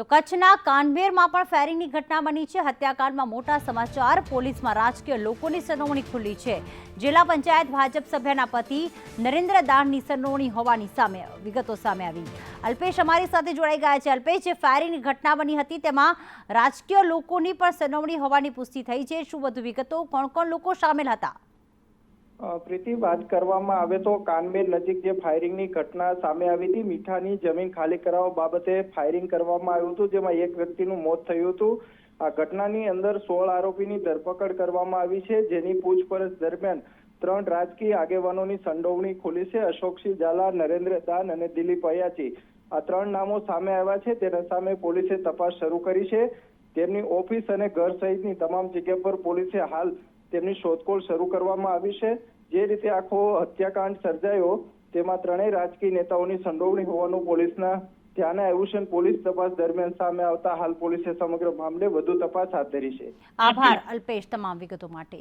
તો કચ્છના કાનવેરમાં પણ ફાયરિંગની ઘટના બની છે. હત્યાકાંડમાં મોટા સમાચાર. પોલીસમાં રાજકીય લોકોની સંડોવણી ખુલ્લી છે. જિલ્લા પંચાયત ભાજપ સભ્યના પતિ નરેન્દ્ર દાણની સંડોવણી હોવાની સામે વિગતો સામે આવી. અલ્પેશ અમારી સાથે જોડાઈ ગયા છે. અલ્પેશ, જે ફાયરિંગની ઘટના બની હતી તેમાં રાજકીય લોકોની પણ સંડોવણી હોવાની પુષ્ટિ થઈ છે. શું વધુ વિગતો? કોણ કોણ લોકો સામેલ હતા? પ્રીતિ, વાત કરવામાં આવે તો કાનમેર નજીક જે ફાયરિંગની ઘટના સામે આવી હતી, મીઠાની જમીન ખાલી કરાવવા બાબતે ફાયરિંગ કરવામાં આવ્યું હતું, જેમાં એક વ્યક્તિનું મોત થયું હતું. આ ઘટનાની અંદર સોળ આરોપીની ધરપકડ કરવામાં આવી છે, જેની પૂછપરછ દરમિયાન ત્રણ રાજકીય આગેવાનોની સંડોવણી ખુલી છે, અશોકસિંહ ઝાલા, નરેન્દ્ર દાન અને દિલીપ અયાચી. આ ત્રણ નામો સામે આવ્યા છે, તેના સામે પોલીસે તપાસ શરૂ કરી છે. તેમની ઓફિસ અને ઘર સહિતની તમામ જગ્યા પર પોલીસે હાલ તેમની શોધખોળ શરૂ કરવામાં આવી છે. જે રીતે આખો હત્યાકાંડ સર્જાયો, તેમાં ત્રણેય રાજકીય નેતાઓની સંડોવણી હોવાનું પોલીસના ધ્યાને આવ્યું છે પોલીસ તપાસ દરમિયાન સામે આવતા હાલ પોલીસે સમગ્ર મામલે વધુ તપાસ હાથ ધરી છે. આભાર, અલ્પેશ, તમામ વિગતો માટે.